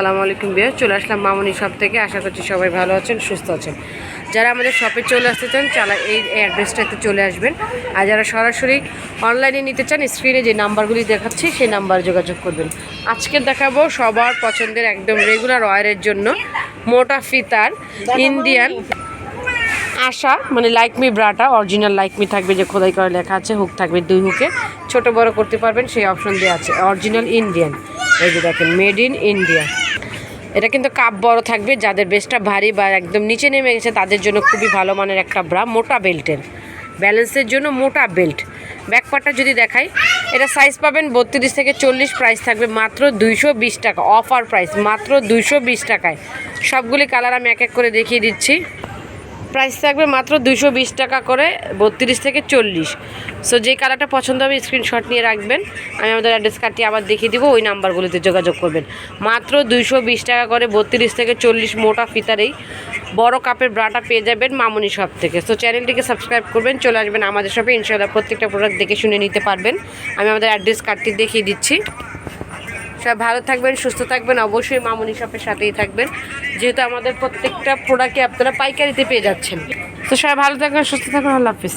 সালামু আলাইকুম বিয়ে চলে আসলাম মামুনি শপ থেকে। আশা করছি সবাই ভালো আছেন, সুস্থ আছেন। যারা আমাদের শপে চলে আসতে চান চালা এই অ্যাড্রেসটাতে চলে আসবেন। আর যারা সরাসরি অনলাইনে নিতে চান, স্ক্রিনে যে নাম্বারগুলি দেখাচ্ছি, সেই নাম্বার যোগাযোগ করবেন। আজকে দেখাবো সবার পছন্দের একদম রেগুলার ওয়ারের জন্য মোটা ফিতার ইন্ডিয়ান আশা মানে লাইকমি ব্রাটা অরিজিনাল লাইকমি থাকবে, যে খোদাই করে লেখা আছে হুক থাকবে দুই হুকে ছোট বড় করতে পারবেন, সেই অপশন দেওয়া আছে অরিজিনাল ইন্ডিয়ান এই যে দেখেন মেড ইন ইন্ডিয়া এটা কিন্তু কাপ বড় থাকবে, যাদের বেস্টটা ভারী বা একদম নিচে নেমে গেছে, তাদের জন্য খুবই ভালো মানের একটা ব্রা, মোটা বেল্টের। ব্যালেন্সের জন্য মোটা বেল্ট। ব্যাকপারটা যদি দেখাই, এটা সাইজ পাবেন বত্রিশ থেকে চল্লিশ প্রাইস থাকবে মাত্র দুইশো বিশ টাকা অফার প্রাইস মাত্র দুইশো বিশ টাকায়। সবগুলি কালার আমি এক এক করে দেখিয়ে দিচ্ছি। প্রাইস থাকবে মাত্র দুশো বিশ টাকা করে, বত্রিশ থেকে চল্লিশ। সো যে কালারটা পছন্দ হবে স্ক্রিনশট নিয়ে রাখবেন। আমি আমাদের অ্যাড্রেস কার্ডটি আবার দেখিয়ে দিব, ওই নাম্বারগুলিতে যোগাযোগ করবেন। মাত্র দুইশো বিশ টাকা করে, বত্রিশ থেকে চল্লিশ মোটা ফিতারেই বড় কাপের ব্রাটা পেয়ে যাবেন মামুনি শপ থেকে। সো চ্যানেলটিকে সাবস্ক্রাইব করবেন, চলে আসবেন আমাদের শপে ইনশাল্লাহ প্রত্যেকটা প্রোডাক্ট দেখে শুনে নিতে পারবেন। আমি আমাদের অ্যাড্রেস কার্ডটি দেখিয়ে দিচ্ছি। সব ভালো থাকবেন, সুস্থ থাকবেন, অবশ্যই মামুনি শপের সাথেই থাকবেন। যেহেতু আমাদের প্রত্যেকটা প্রোডাক্টে আপনারা পাইকারিতে পেয়ে যাচ্ছেন। তো সবাই ভালো থাকবেন, সুস্থ থাকবেন, আল্লাহ হাফিজ।